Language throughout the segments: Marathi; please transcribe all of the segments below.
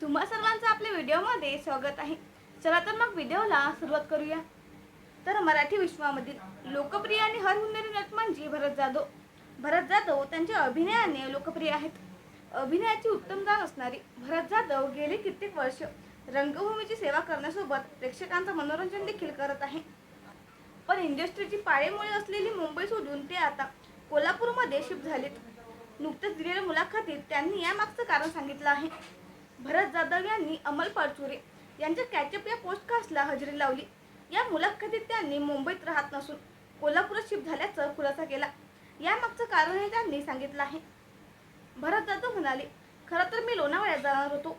तुम्हा सर्वांचं आपल्या व्हिडिओमध्ये स्वागत आहे. चला तर मग व्हिडिओला सुरुवात करूया. तर मराठी विश्वामधील लोकप्रिय आणि हरहुन्नरी नट म्हणजे भरत जाधव. भरत जाधव त्यांच्या अभिनयाने लोकप्रिय आहेत. अभिनयाची उत्तम जाण असणारी भरत जाधव गेली कित्येक वर्ष रंगभूमीची सेवा करण्यासोबत प्रेक्षकांचं मनोरंजन देखील करत आहे. पण इंडस्ट्रीची पाळेमुळे असलेली मुंबई सोडून ते आता कोल्हापूरमध्ये शिफ्ट झालेत. नुकत्याच दिलेल्या मुलाखतीत त्यांनी यामागचं कारण सांगितलं आहे. भरत जाधव यांनी अमल परचुरे यांच्या कॅचअप या पोस्टकास्टला हजेरी लावली. या मुलाखतीत त्यांनी मुंबईत राहत नसून कोल्हापुरात शिफ्ट झाल्याचं खुलासा केला. यामागचं कारणही त्यांनी सांगितलं आहे. भरत जाधव म्हणाले खरं तर मी लोणावळ्यात जाणार होतो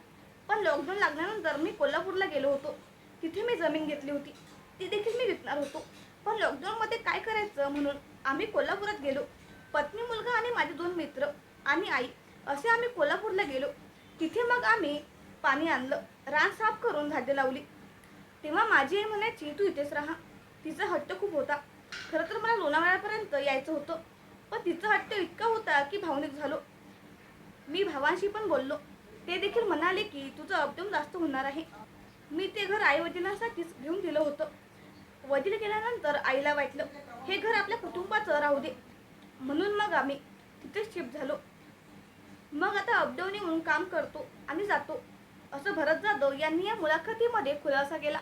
पण लॉकडाऊन लागल्यानंतर मी कोल्हापूरला गेलो होतो. तिथे मी जमीन घेतली होती. ती देखील मी विकणार होतो. पण लॉकडाऊनमध्ये काय करायचं म्हणून आम्ही कोल्हापुरात गेलो. पत्नी मुलगा आणि माझे दोन मित्र आणि आई असे आम्ही कोल्हापूरला गेलो. तिथे मग आम्ही पाणी आणलं. रान साफ करून झाडे लावली. तेव्हा माझी आई म्हणायची तू इथेच राहा. तिचा हट्ट खूप होता. खरं तर मला लोणावळ्यापर्यंत यायचं होतं. पण तिचा हट्ट इतका होता की भावनिक झालो. मी भावांशी पण बोललो. ते देखील म्हणाले की तुझं अपडाऊन जास्त होणार आहे. मी ते घर आई वडिलांसाठीच घेऊन दिलं होतं. वडील गेल्यानंतर आईला वाटलं हे घर आपल्या कुटुंबाचं राहू दे. म्हणून मग आम्ही तिथेच शिफ्ट झालो. मग आता अपडाऊन येऊन काम करतो आणि जातो. असं भरत जाधव यांनी या मुलाखतीमध्ये खुलासा केला.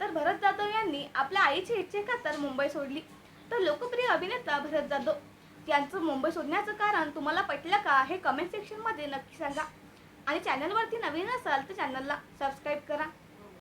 तर भरत जाधव यांनी आपल्या आईची इच्छेखातर मुंबई सोडली. तर लोकप्रिय अभिनेता भरत जाधव यांचं मुंबई सोडण्याचं कारण तुम्हाला पटलं का हे कमेंट सेक्शनमध्ये नक्की सांगा. आणि चॅनलवरती नवीन असाल तर चॅनलला सबस्क्राईब करा.